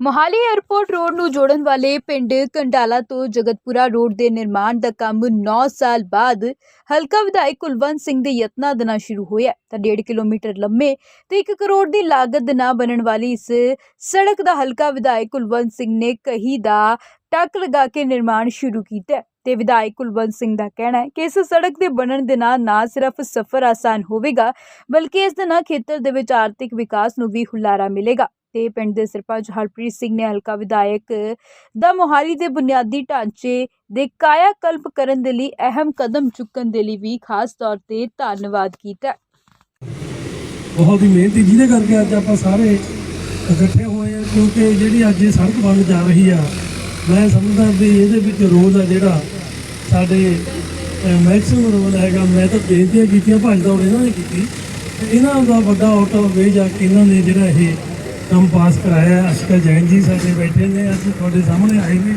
Mohali airport road ਨੂੰ ਜੋੜਨ ਵਾਲੇ ਪਿੰਡ ਕੰਡਾਲਾ ਤੋਂ ਜਗਤਪੁਰਾ ਰੋਡ ਦੇ ਨਿਰਮਾਣ ਦਾ ਕੰਮ 9 ਸਾਲ ਬਾਅਦ ਹਲਕਾ ਵਿਧਾਇਕ ਕੁਲਵੰਤ ਸਿੰਘ ਦੇ ਯਤਨਾਂ ਦੇ ਨਾਲ ਸ਼ੁਰੂ ਹੋਇਆ ਤਾਂ 1.5 ਕਿਲੋਮੀਟਰ ਲੰਮੇ ਤੇ 1 ਕਰੋੜ ਦੀ ਲਾਗਤ ਦੇ ਨਾਲ ਬਣਨ ਵਾਲੀ ਇਸ ਸੜਕ ਦਾ ਹਲਕਾ ਵਿਧਾਇਕ ਕੁਲਵੰਤ ਸਿੰਘ ਨੇ ਕਹੀ ਦਾ ਟੱਕ ਲਗਾ ਕੇ ਨਿਰਮਾਣ ਸ਼ੁਰੂ ਕੀਤਾ ਹੈ। ਤੇ ਵਿਧਾਇਕ ਕੁਲਵੰਤ ਸਿੰਘ ਦਾ ਕਹਿਣਾ ਹੈ ਕਿ ਇਸ ਸੜਕ ਦੇ ਬਣਨ ਦੇ ਨਾਲ ਨਾ ਸਿਰਫ ਸਫ਼ਰ ਆਸਾਨ ਹੋਵੇਗਾ, ਬਲਕਿ ਇਸ ਦੇ ਨਾਲ ਖੇਤਰ ਦੇ ਵਿੱਚ ਆਰਥਿਕ ਵਿਕਾਸ ਨੂੰ ਵੀ ਹੁਲਾਰਾ ਮਿਲੇਗਾ ਤੇ ਪਿੰਡ ਦੇ ਸਰਪੰਚ ਹਰਪ੍ਰੀਤ ਸਿੰਘ ਨੇ ਹਲਕਾ ਵਿਧਾਇਕ ਦਾ ਮੋਹਾਲੀ ਦੇ ਬੁਨਿਆਦੀ ਢਾਂਚੇ ਦੇ ਕਾਇਆ ਕਲਪ ਕਰਨ ਦੇ ਲਈ ਅਹਿਮ ਕਦਮ ਚੁੱਕਣ ਦੇ ਲਈ ਵੀ ਖਾਸ ਤੌਰ ਤੇ ਧੰਨਵਾਦ ਕੀਤਾ। ਬਹੁਤ ਹੀ ਮਿਹਨਤੀ ਜਿਹਦੇ ਕਰਕੇ ਅੱਜ ਆਪਾਂ ਸਾਰੇ ਇਕੱਠੇ ਹੋਏ ਆ ਕਿਉਂਕਿ ਜਿਹੜੀ ਅੱਜ ਇਹ ਸੜਕ ਬਣ ਜਾ ਰਹੀ ਆ, ਮੈਂ ਸਮਝਦਾ ਵੀ ਇਹਦੇ ਵਿੱਚ ਰੋਲ ਆ ਜਿਹੜਾ ਸਾਡੇ ਮੈਕਸਿਮਮ ਰੋਲ ਹੈਗਾ ਮੈਂ ਤਾਂ ਬੇਨਤੀਆਂ ਕੀਤੀਆਂ ਭਾਜ ਦੌੜ ਇਹਨਾਂ ਨੇ ਕੀਤੀ। ਇਹਨਾਂ ਦਾ ਵੱਡਾ ਆਊਟ ਆਫ ਵੇ ਜਾ ਇਹਨਾਂ ਨੇ ਜਿਹੜਾ ਇਹ ਕੰਮ ਪਾਸ ਕਰਾਇਆ। ਅਸ਼ਕਾ ਜੈਨ ਜੀ ਸਾਡੇ ਬੈਠੇ ਨੇ ਅੱਜ ਤੁਹਾਡੇ ਸਾਹਮਣੇ ਆਏ ਨੇ।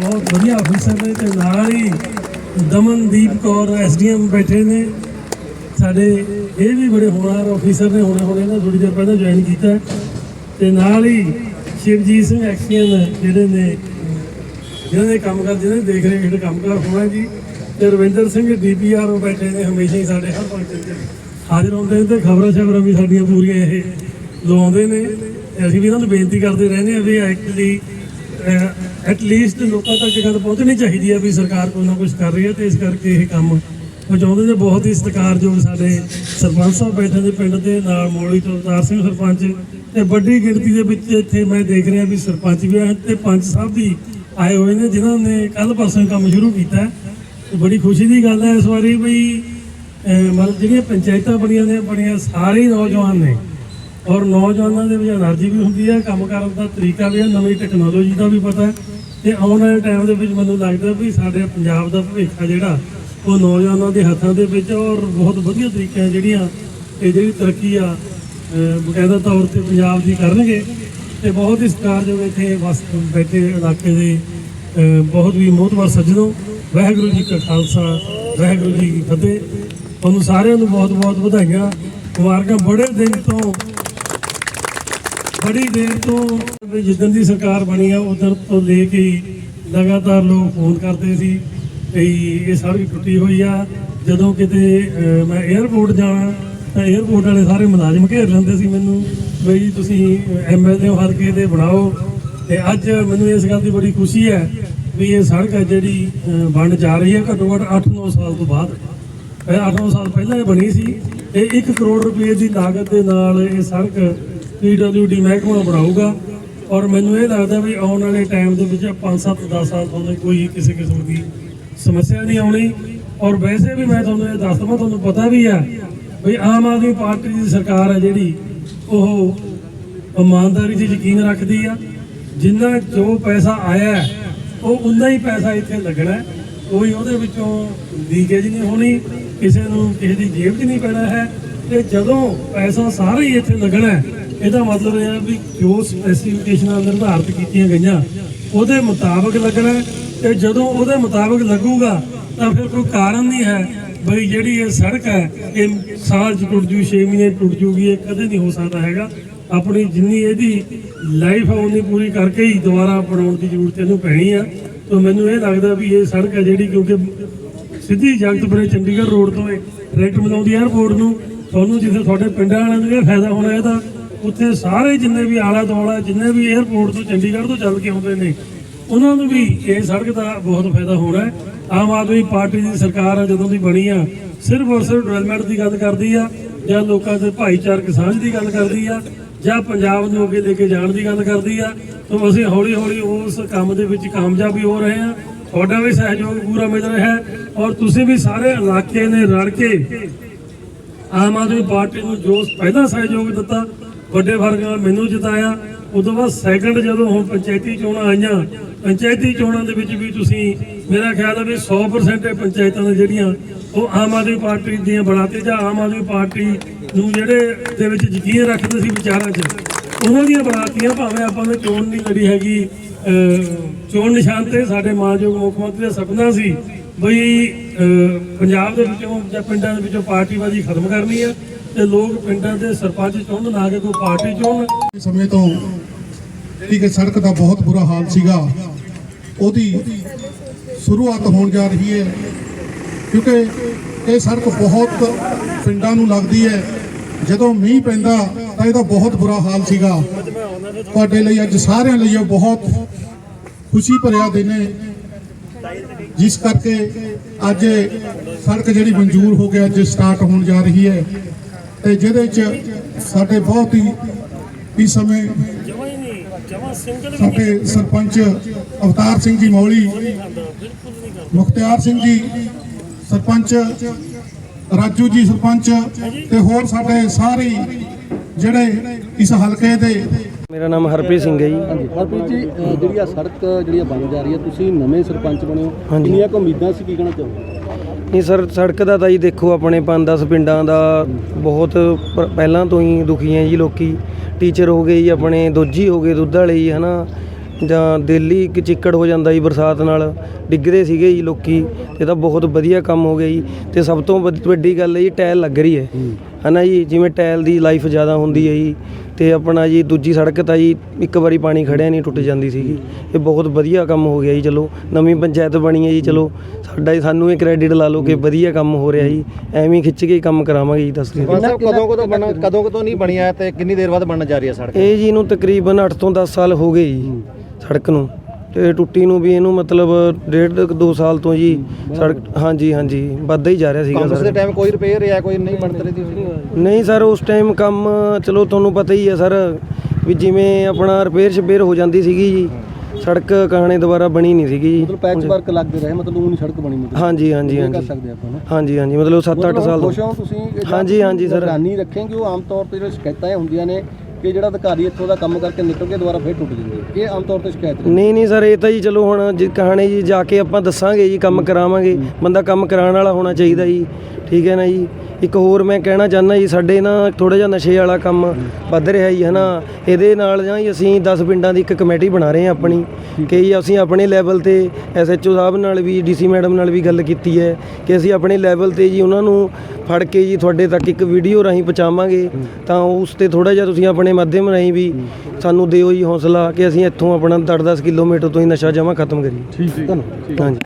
ਬਹੁਤ ਵਧੀਆ ਅਫਸਰ ਨੇ ਤੇ ਨਾਲ ਹੀ ਦਮਨਦੀਪ ਕੌਰ ਐਸਡੀਐਮ ਬੈਠੇ ਨੇ। ਸਾਡੇ ਇਹ ਵੀ ਬੜੇ ਹੋਣਹਾਰ ਅਫੀਸਰ ਨੇ, ਹੁਣੇ ਹੁਣੇ ਨਾ ਥੋੜੀ ਦੇਰ ਪਹਿਲਾਂ ਜੁਆਇਨ ਕੀਤਾ। ਹੈ। ਤੇ ਨਾਲ ਹੀ ਸ਼ਿਵਜੀਤ ਸਿੰਘ ਐਕਸੀਅਨ ਜਿਹੜੇ ਨੇ, ਜਿਹਨਾਂ ਦੇ ਕੰਮ ਕਰ, ਜਿਹਨਾਂ ਦੇ ਦੇਖ ਰੇਖ ਜਿਹੜੇ ਕੰਮਕਾਰ ਹੋਣਾ ਜੀ। ਤੇ ਰਵਿੰਦਰ ਸਿੰਘ ਡੀਪੀਆਰ ਬੈਠੇ ਨੇ, ਹਮੇਸ਼ਾ ਹੀ ਸਾਡੇ ਹਰ ਫੰਕਸ਼ਨ 'ਚ ਹਾਜ਼ਰ ਹੁੰਦੇ ਨੇ ਤੇ ਖਬਰਾਂ ਸ਼ਬਰਾਂ ਵੀ ਸਾਡੀਆਂ ਪੂਰੀਆਂ ਇਹ ਲਵਾਉਂਦੇ ਨੇ। ਤੇ ਅਸੀਂ ਵੀ ਇਹਨਾਂ ਨੂੰ ਬੇਨਤੀ ਕਰਦੇ ਰਹਿੰਦੇ ਆ ਵੀ ਐਕਚੁਅਲੀ ਐਟ ਲੀਸਟ ਲੋਕਾਂ ਤੱਕ ਗੱਲ ਪਹੁੰਚਣੀ ਚਾਹੀਦੀ ਹੈ ਵੀ ਸਰਕਾਰ ਕੋਈ ਨਾ ਕੁਝ ਕਰ ਰਹੀ ਹੈ ਤੇ ਇਸ ਕਰਕੇ ਇਹ ਕੰਮ ਪਹੁੰਚਾਉਂਦੇ ਨੇ। ਬਹੁਤ ਹੀ ਸਤਿਕਾਰਯੋਗ ਸਾਡੇ ਸਰਪੰਚ ਸਾਹਿਬ ਬੈਠੇ ਨੇ ਪਿੰਡ ਦੇ ਨਾਲ ਮੋਲੀ ਤੋਂ ਅਵਤਾਰ ਸਿੰਘ ਸਰਪੰਚ। ਤੇ ਵੱਡੀ ਗਿਣਤੀ ਦੇ ਵਿੱਚ ਇੱਥੇ ਮੈਂ ਦੇਖ ਰਿਹਾ ਵੀ ਸਰਪੰਚ ਵੀ ਆਏ ਤੇ ਪੰਚ ਸਾਹਿਬ ਵੀ ਆਏ ਹੋਏ ਨੇ, ਜਿਨ੍ਹਾਂ ਨੇ ਕੱਲ ਪਰਸੋਂ ਕੰਮ ਸ਼ੁਰੂ ਕੀਤਾ। ਤੇ ਬੜੀ ਖੁਸ਼ੀ ਦੀ ਗੱਲ ਹੈ ਇਸ ਵਾਰੀ ਵੀ ਮਤਲਬ ਜਿਹੜੀਆਂ ਪੰਚਾਇਤਾਂ ਬਣੀਆਂ ਨੇ, ਬਣੀਆਂ ਸਾਰੇ ਨੌਜਵਾਨ ਨੇ। ਔਰ ਨੌਜਵਾਨਾਂ ਦੇ ਵਿੱਚ એનર્ਜੀ ਵੀ ਹੁੰਦੀ ਹੈ, ਕੰਮ ਕਰਨ ਦਾ ਤਰੀਕਾ ਵੀ ਹੈ, ਨਵੀਂ ਟੈਕਨੋਲੋਜੀ ਦਾ ਵੀ ਪਤਾ ਤੇ ਆਉਣ ਵਾਲੇ ਟਾਈਮ ਦੇ ਵਿੱਚ ਮੈਨੂੰ ਲੱਗਦਾ ਵੀ ਸਾਡੇ ਪੰਜਾਬ ਦਾ ਭਵਿੱਖ ਜਿਹੜਾ, ਉਹ ਨੌਜਵਾਨਾਂ ਦੇ ਹੱਥਾਂ ਦੇ ਵਿੱਚ ਔਰ ਬਹੁਤ ਵਧੀਆ ਤਰੀਕੇ ਹੈ ਜਿਹੜੀਆਂ ਇਹ ਜਿਹੜੀ ਤਰੱਕੀ ਆ ਬਕਾਇਦਾ ਤੌਰ ਤੇ ਪੰਜਾਬ ਦੀ ਕਰਨਗੇ। ਤੇ ਬਹੁਤ ਹੀ ਸਤਿਕਾਰਯੋਗ ਇੱਥੇ ਵਸ ਬੈਠੇ ਇਲਾਕੇ ਦੇ ਬਹੁਤ ਵੀ ਮੋਹਤਵਰ ਸੱਜਣੋ, ਵਾਹਿਗੁਰੂ ਜੀ ਕਾ ਖਾਲਸਾ, ਵਾਹਿਗੁਰੂ ਜੀ ਕੀ ਫਤਿਹ। ਤੁਹਾਨੂੰ ਸਾਰਿਆਂ ਨੂੰ ਬਹੁਤ ਬਹੁਤ ਵਧਾਈਆਂ। ਮੁਬਾਰਕਾਂ ਬੜੇ ਦਿਨ ਤੋਂ ਬੜੀ ਦੇਰ ਤੋਂ ਜਿੱਦਣ ਦੀ ਸਰਕਾਰ ਬਣੀ ਆ ਉਦੋਂ ਤੋਂ ਲੈ ਕੇ ਲਗਾਤਾਰ ਲੋਕ ਫੋਨ ਕਰਦੇ ਸੀ ਵੀ ਇਹ ਸੜਕ ਟੁੱਟੀ ਹੋਈ ਆ। ਜਦੋਂ ਕਿਤੇ ਮੈਂ 에ਅਰਪੋਰਟ ਜਾਣਾ, ਤਾਂ 에ਅਰਪੋਰਟ ਵਾਲੇ ਸਾਰੇ ਮੁਲਾਜ਼ਮ ਘੇਰ ਲੈਂਦੇ ਸੀ ਮੈਨੂੰ ਵੀ ਜੀ ਤੁਸੀਂ ਐਮਐਲਏ ਹੋ ਹਲਕੇ ਦੇ ਬਣਾਓ। ਤੇ ਅੱਜ ਮੈਨੂੰ ਇਸ ਗੱਲ ਦੀ ਬੜੀ ਖੁਸ਼ੀ ਹੈ ਵੀ ਇਹ ਸੜਕ ਹੈ ਜਿਹੜੀ ਬਣ ਜਾ ਰਹੀ ਹੈ ਘੱਟੋ ਘੱਟ 8-9 ਸਾਲ ਤੋਂ ਬਾਅਦ। ਇਹ 8-9 ਸਾਲ ਪਹਿਲਾਂ ਇਹ ਬਣੀ ਸੀ। ਇਹ 1 ਕਰੋੜ ਰੁਪਏ ਦੀ ਲਾਗਤ ਦੇ ਨਾਲ ਇਹ ਸੜਕ ਪੀਡਬਲਯੂਡੀ ਮਹਿਕਮਾ ਬਣਾਊਗਾ। ਔਰ ਮੈਨੂੰ ਇਹ ਲੱਗਦਾ ਵੀ ਆਉਣ ਵਾਲੇ ਟਾਈਮ ਦੇ ਵਿੱਚ 5-7 10 ਸਾਲ ਤੋਂ ਕੋਈ ਕਿਸੇ ਕਿਸਮ ਦੀ ਸਮੱਸਿਆ ਨਹੀਂ ਆਉਣੀ। ਔਰ ਵੈਸੇ ਵੀ ਮੈਂ ਤੁਹਾਨੂੰ ਇਹ ਦੱਸ ਦਵਾਂ ਤੁਹਾਨੂੰ ਪਤਾ ਵੀ ਆ ਵੀ ਆਮ ਆਦਮੀ ਪਾਰਟੀ ਦੀ ਸਰਕਾਰ ਹੈ ਜਿਹੜੀ, ਉਹ ਇਮਾਨਦਾਰੀ 'ਤੇ ਯਕੀਨ ਰੱਖਦੀ ਆ। ਜਿੰਨਾ ਜੋ ਪੈਸਾ ਆਇਆ, ਉਹ ਉਨਾ ਹੀ ਪੈਸਾ ਇੱਥੇ ਲੱਗਣਾ। ਕੋਈ ਉਹਦੇ ਵਿੱਚੋਂ ਲੀਕੇਜ ਨਹੀਂ ਹੋਣੀ, ਕਿਸੇ ਨੂੰ ਕਿਸੇ ਦੀ ਜੇਬ 'ਚ ਨਹੀਂ ਪੈਣਾ ਹੈ। ਤੇ ਜਦੋਂ ਪੈਸਾ ਸਾਰਾ ਹੀ ਇੱਥੇ ਲੱਗਣਾ ਇਹਦਾ ਮਤਲਬ ਇਹ ਹੈ ਵੀ ਜੋ ਸਪੈਸੀਫਿਕੇਸ਼ਨਾਂ ਨਿਰਧਾਰਿਤ ਕੀਤੀਆਂ ਗਈਆਂ, ਉਹਦੇ ਮੁਤਾਬਕ ਲੱਗਣਾ ਹੈ ਤੇ ਜਦੋਂ ਉਹਦੇ ਮੁਤਾਬਕ ਲੱਗੂਗਾ, ਤਾਂ ਫਿਰ ਕੋਈ ਕਾਰਨ ਨਹੀਂ ਹੈ ਬਈ ਜਿਹੜੀ ਇਹ ਸੜਕ ਹੈ, ਇਹ ਸਾਲ ਚ ਟੁੱਟ ਜੂ 6 ਮਹੀਨੇ ਟੁੱਟ ਜੂਗੀ, ਇਹ ਕਦੇ ਨਹੀਂ ਹੋ ਸਕਦਾ ਹੈਗਾ। ਆਪਣੀ ਜਿੰਨੀ ਇਹਦੀ ਲਾਈਫ ਹੈ ਉਨੀ ਪੂਰੀ ਕਰਕੇ ਹੀ ਦੁਬਾਰਾ ਬਣਾਉਣ ਦੀ ਜ਼ਰੂਰਤ ਇਹਨੂੰ ਪੈਣੀ ਆ। ਤਾਂ ਮੈਨੂੰ ਇਹ ਲੱਗਦਾ ਵੀ ਇਹ ਸੜਕ ਹੈ ਜਿਹੜੀ ਕਿਉਂਕਿ ਸਿੱਧੀ ਜਗਤਪੁਰੇ ਚੰਡੀਗੜ੍ਹ ਰੋਡ ਤੋਂ ਇਹ ਡਾਇਰੈਕਟ ਮਿਲਾਉਂਦੀ 에ਅਰਪੋਰਟ ਨੂੰ। ਤੁਹਾਨੂੰ ਜਿੱਥੇ ਤੁਹਾਡੇ ਪਿੰਡਾਂ ਵਾਲਿਆਂ ਨੂੰ ਇਹ ਫਾਇਦਾ ਹੋਣਾ ਇਹਦਾ ਉੱਥੇ ਸਾਰੇ ਜਿੰਨੇ ਵੀ ਆਲਾ ਦੁਆਲਾ, ਜਿੰਨੇ ਵੀ 에ਅਰਪੋਰਟ ਤੋਂ ਚੰਡੀਗੜ੍ਹ ਤੋਂ ਚੱਲ ਕੇ ਆਉਂਦੇ ਨੇ, ਉਹਨਾਂ ਨੂੰ ਵੀ ਇਹ ਸੜਕ ਦਾ ਬਹੁਤ ਫਾਇਦਾ ਹੋਣਾ ਹੈ। ਆਮ ਆਦਮੀ ਪਾਰਟੀ ਦੀ ਸਰਕਾਰ ਜਦੋਂ ਦੀ ਬਣੀ ਆ, ਸਿਰਫ ਔਰ ਸਿਰਫ ਡਿਵੈਲਪਮੈਂਟ ਦੀ ਗੱਲ ਕਰਦੀ ਆ, ਜਾਂ ਲੋਕਾਂ ਦੇ ਭਾਈਚਾਰਕ ਸਾਂਝ ਦੀ ਗੱਲ ਕਰਦੀ ਆ, ਜਾਂ ਪੰਜਾਬ ਨੂੰ ਅੱਗੇ ਲੈ ਕੇ ਜਾਣ ਦੀ ਗੱਲ ਕਰਦੀ ਆ, ਤਾਂ ਅਸੀਂ ਹੌਲੀ ਹੌਲੀ ਉਸ ਕੰਮ ਦੇ ਵਿੱਚ ਕਾਮਯਾਬੀ ਹੋ ਰਹੇ ਆ। ਤੁਹਾਡਾ ਵੀ ਸਹਿਯੋਗ ਪੂਰਾ ਮਿਲ ਰਿਹਾ ਹੈ ਔਰ ਤੁਸੀਂ ਵੀ ਸਾਰੇ ਇਲਾਕੇ ਨੇ ਰਲ ਕੇ ਆਮ ਆਦਮੀ ਪਾਰਟੀ ਨੂੰ ਜੋ ਪਹਿਲਾਂ ਸਹਿਯੋਗ ਦਿੱਤਾ ਵੱਡੇ ਫ਼ਰਕ ਨਾਲ ਮੈਨੂੰ ਜਿਤਾਇਆ। ਉਦੋਂ ਬਾਅਦ ਸੈਕੰਡ ਜਦੋਂ ਹੁਣ ਪੰਚਾਇਤੀ ਚੋਣਾਂ ਆਈਆਂ, ਪੰਚਾਇਤੀ ਚੋਣਾਂ ਦੇ ਵਿੱਚ ਵੀ ਤੁਸੀਂ ਮੇਰਾ ਖਿਆਲ ਹੈ ਵੀ 100% ਪੰਚਾਇਤਾਂ ਨੇ ਜਿਹੜੀਆਂ ਉਹ ਆਮ ਆਦਮੀ ਪਾਰਟੀ ਦੀਆਂ ਬਣਾਤੇ ਜਾਂ ਆਮ ਆਦਮੀ ਪਾਰਟੀ ਨੂੰ ਜਿਹੜੇ ਦੇ ਵਿੱਚ ਯਕੀਨ ਰੱਖਦੇ ਸੀ ਵਿਚਾਰਾਂ 'ਚ, ਉਹਨਾਂ ਦੀਆਂ ਬਣਾਤੀਆਂ। ਭਾਵੇਂ ਆਪਾਂ ਨੇ ਚੋਣ ਨਹੀਂ ਲੜੀ ਹੈਗੀ ਚੋਣ ਨਿਸ਼ਾਨ ਤੇ ਸਾਡੇ ਮਾਨਯੋਗ ਮੁੱਖ ਮੰਤਰੀ ਦਾ ਸੁਪਨਾ ਸੀ ਬਈ ਪੰਜਾਬ ਦੇ ਵਿੱਚੋਂ ਜਾਂ ਪਿੰਡਾਂ ਦੇ ਵਿੱਚੋਂ ਪਾਰਟੀਬਾਜ਼ੀ ਖਤਮ ਕਰਨੀ ਆ। ਤੇ ਲੋਕ ਪਿੰਡਾਂ ਦੇ ਸਰਪੰਚ ਚੁਣਨ, ਨਾ ਕਿ ਕੋਈ ਪਾਰਟੀ ਚੁਣਨ। ਸਮੇਂ ਤੋਂ ਜਿਹੜੀ ਕਿ ਸੜਕ ਦਾ ਬਹੁਤ ਬੁਰਾ ਹਾਲ ਸੀਗਾ, ਉਹਦੀ ਸ਼ੁਰੂਆਤ ਹੋਣ ਜਾ ਰਹੀ ਹੈ। ਕਿਉਂਕਿ ਇਹ ਸੜਕ ਬਹੁਤ ਪਿੰਡਾਂ ਨੂੰ ਲੱਗਦੀ ਹੈ। ਜਦੋਂ ਮੀਂਹ ਪੈਂਦਾ ਤਾਂ ਇਹਦਾ ਬਹੁਤ ਬੁਰਾ ਹਾਲ ਸੀਗਾ। ਤੁਹਾਡੇ ਲਈ ਅੱਜ ਸਾਰਿਆਂ ਲਈ ਇਹ ਬਹੁਤ ਖੁਸ਼ੀ ਭਰਿਆ ਦਿਨ ਹੈ। ਜਿਸ ਕਰਕੇ ਅੱਜ ਸੜਕ ਜਿਹੜੀ ਮਨਜ਼ੂਰ ਹੋ ਗਿਆ ਅੱਜ ਸਟਾਰਟ ਹੋਣ ਜਾ ਰਹੀ ਹੈ। ਤੇ ਜਿਹਦੇ ਚ ਸਾਡੇ ਬਹੁਤ ਹੀ ਇਸ ਸਮੇਂ ਸਾਡੇ ਸਰਪੰਚ ਅਵਤਾਰ ਸਿੰਘ ਜੀ ਮੌਲੀ ਮੁਖਤਿਆਰ ਸਿੰਘ ਜੀ ਸਰਪੰਚ ਰਾਜੂ ਜੀ ਸਰਪੰਚ ਤੇ ਹੋਰ ਸਾਡੇ ਸਾਰੇ ਜਿਹੜੇ ਇਸ ਹਲਕੇ ਦੇ ਮੇਰਾ ਨਾਮ ਹਰਪ੍ਰੀਤ ਸਿੰਘ ਹੈ ਜੀ। ਹਰਪ੍ਰੀਤ ਜੀ ਜਿਹੜੀ ਆ ਸੜਕ ਜਿਹੜੀ ਬਣ ਜਾ ਰਹੀ ਹੈ ਤੁਸੀਂ ਨਵੇਂ ਸਰਪੰਚ ਬਣੇ ਹੋ। ਹਾਂਜੀ। ਕਿੰਨੀਆਂ ਕੁ ਉਮੀਦਾਂ ਸੀ ਕੀ ਕਹਿਣਾ ਚਾਹੋਗੇ? ਨਹੀਂ ਸਰ ਸੜਕ ਦਾ ਤਾਂ ਜੀ ਦੇਖੋ ਆਪਣੇ 5-10 ਪਿੰਡਾਂ ਦਾ ਬਹੁਤ ਪ- ਪਹਿਲਾਂ ਤੋਂ ਹੀ ਦੁਖੀ ਹੈ ਜੀ ਲੋਕੀ। ਟੀਚਰ ਹੋ ਗਏ ਜੀ ਆਪਣੇ ਦੋਜੀ ਹੋ ਗਏ ਦੁੱਧ ਵਾਲੇ ਜੀ ਹਨਾ। ਜਾਂ ਦਿੱਲੀ ਇੱਕ ਚਿੱਕੜ ਹੋ ਜਾਂਦਾ ਜੀ ਬਰਸਾਤ ਨਾਲ। ਡਿੱਗਦੇ ਸੀਗੇ ਜੀ ਲੋਕੀ ਤੇ ਤਾਂ ਬਹੁਤ ਵਧੀਆ ਕੰਮ ਹੋ ਗਿਆ ਜੀ। ਤੇ ਸਭ ਤੋਂ ਵੱਧ- ਵੱਡੀ ਗੱਲ ਹੈ ਜੀ ਟਾਇਲ ਲੱਗ ਰਹੀ ਹੈ। ਹਨਾ ਜੀ ਜਿਵੇਂ ਟਾਇਲ ਦੀ ਲਾਈਫ ਜ਼ਿਆਦਾ ਹੁੰਦੀ ਹੈ ਜੀ। ਤੇ ਆਪਣਾ ਜੀ ਦੂਜੀ ਸੜਕ ਤਾਂ ਜੀ ਇੱਕ ਵਾਰੀ ਪਾਣੀ ਖੜਿਆ ਨਹੀਂ ਟੁੱਟ ਜਾਂਦੀ ਸੀਗੀ। ਇਹ ਬਹੁਤ ਵਧੀਆ ਕੰਮ ਹੋ ਗਿਆ ਜੀ ਚਲੋ। ਨਵੀਂ ਪੰਚਾਇਤ ਬਣੀ ਹੈ ਜੀ ਚਲੋ। ਸਾਡਾ ਹੀ ਸਾਨੂੰ ਇਹ ਕ੍ਰੈਡਿਟ ਲਾ ਲਓ ਕਿ ਵਧੀਆ ਕੰਮ ਹੋ ਰਿਹਾ ਜੀ। ਐਵੇਂ ਖਿੱਚ ਕੇ ਹੀ ਕੰਮ ਕਰਾਵਾਂਗੇ ਜੀ ਦੱਸ ਸਾਹਿਬ ਕਦੋਂ ਕਦੋਂ ਬਣ ਕਦੋਂ ਕਦੋਂ ਨਹੀਂ ਬਣਿਆ ਤੇ ਕਿੰਨੀ ਦੇਰ ਬਾਅਦ ਬਣਨ ਜਾ ਰਹੀ ਹੈ ਸੜਕ? ਇਹ ਜੀ ਨੂੰ ਤਕਰੀਬਨ 8 ਤੋਂ 10 ਸਾਲ ਹੋ ਗਏ ਜੀ ਸੜਕ ਨੂੰ। ਤੇ ਟੁੱਟੀ ਨੂੰ ਵੀ ਇਹਨੂੰ ਮਤਲਬ ਡੇਢ 2 ਸਾਲ ਤੋਂ ਜੀ ਸੜਕ ਹਾਂਜੀ ਹਾਂਜੀ ਵੱਧਦਾ ਹੀ ਜਾ ਰਿਹਾ ਸੀਗਾ ਕਾਂਗਰਸ ਦੇ ਸਰ ਟਾਈਮ ਕੋਈ ਰਿਪੇਅਰ ਜਾਂ ਕੋਈ ਨਹੀਂ ਬਣਤ ਰਹੀ ਸੀ ਨਹੀਂ ਸਰ ਉਸ ਟਾਈਮ ਕੰਮ ਚਲੋ ਤੁਹਾਨੂੰ ਪਤਾ ਹੀ ਹੈ ਸਰ ਵੀ ਜਿਵੇਂ ਆਪਣਾ ਰਿਪੇਅਰ ਸ਼ਪੇਅਰ ਹੋ ਜਾਂਦੀ ਸੀਗੀ ਜੀ ਸੜਕ ਕਹਾਣੇ ਦੁਬਾਰਾ ਬਣੀ ਨਹੀਂ ਸੀਗੀ ਜੀ। ਮਤਲਬ ਪੈਚ ਵਰਕ ਲੱਗਦੇ ਰਹੇ ਮਤਲਬ ਉਹ ਨਹੀਂ ਸੜਕ ਬਣੀ ਮਤਲਬ। ਹਾਂਜੀ ਹਾਂਜੀ ਇਹ ਕਰ ਹਾਂਜੀ ਸਕਦੇ ਆਪਾਂ ਨਾ ਹਾਂਜੀ ਹਾਂਜੀ ਮਤਲਬ 7-8 ਸਾਲ ਤੋਂ। ਖੁਸ਼ ਹੋ ਤੁਸੀਂ ਇਹ ਜਾਂ ਹਾਂਜੀ, ਹਾਂਜੀ ਸਰ। ਨਿਗਰਾਨੀ ਰੱਖेंगे ਉਹ ਆਮ ਤੌਰ ਤੇ ਜਿਹੜੇ ਸ਼ਿਕਾਇਤਾਂ ਇਹ ਹੁੰਦੀਆਂ ਨੇ ਕਿ ਜਿਹੜਾ ਅਧਿਕਾਰੀ ਇੱਥੋਂ ਦਾ ਕੰਮ ਕਰਕੇ ਨਿਕਲ ਕੇ ਦੁਬਾਰਾ ਫੇਰ ਟੁੱਟ ਜਾਂਦੀ ਹੈ ਇਹ ਆਮ ਤੌਰ ਤੇ ਸ਼ਿਕਾਇਤ ਨਹੀਂ ਨਹੀਂ ਸਰ ਇਹ ਤਾਂ ਜੀ ਚਲੋ ਹੁਣ ਜੇ ਕਹਾਣੀ ਜੀ ਜਾ ਕੇ ਆਪਾਂ ਦੱਸਾਂਗੇ ਜੀ ਕੰਮ ਕਰਾਵਾਂਗੇ। ਬੰਦਾ ਕੰਮ ਕਰਾਉਣ ਵਾਲਾ ਹੋਣਾ ਚਾਹੀਦਾ ਜੀ। ਠੀਕ ਹੈ ਨਾ ਜੀ? ਇੱਕ ਹੋਰ ਮੈਂ ਕਹਿਣਾ ਚਾਹੁੰਦਾ ਜੀ ਸਾਡੇ ਨਾ ਥੋੜਾ ਜਿਹਾ ਨਸ਼ੇ ਵਾਲਾ ਕੰਮ ਵੱਧ ਰਿਹਾ ਜੀ ਹਨਾ? ਇਹਦੇ ਨਾਲ ਜਾਂ ਜੀ ਅਸੀਂ 10 ਪਿੰਡਾਂ ਦੀ ਇੱਕ ਕਮੇਟੀ ਬਣਾ ਰਹੇ ਹਾਂ ਆਪਣੀ। ਕਿ ਜੀ ਅਸੀਂ ਆਪਣੇ ਲੈਵਲ ਤੇ ਐਸਐਚਓ ਸਾਹਿਬ ਨਾਲ ਵੀ ਡੀਸੀ ਮੈਡਮ ਨਾਲ ਵੀ ਗੱਲ ਕੀਤੀ ਹੈ ਕਿ ਅਸੀਂ ਆਪਣੇ ਲੈਵਲ ਤੇ ਜੀ ਉਹਨਾਂ ਨੂੰ ਫੜ ਕੇ ਜੀ ਤੁਹਾਡੇ ਤੱਕ ਇੱਕ ਵੀਡੀਓ ਰਾਹੀਂ ਪਹੁੰਚਾਵਾਂਗੇ ਤਾਂ ਉਸ ਤੇ ਥੋੜਾ ਜਿਹਾ ਤੁਸੀਂ ਆਪਣੇ ਮਾਧਿਅਮ ਰਾਹੀਂ ਵੀ ਸਾਨੂੰ ਦਿਓ ਜੀ ਹੌਸਲਾ ਕਿ ਅਸੀਂ ਇੱਥੋਂ ਆਪਣਾ 10-10 ਕਿਲੋਮੀਟਰ ਤੋਂ ਹੀ ਨਸ਼ਾ ਜਮਾ ਖਤਮ ਕਰੀਏ। ਠੀਕ ਹੈ। ਹਾਂਜੀ।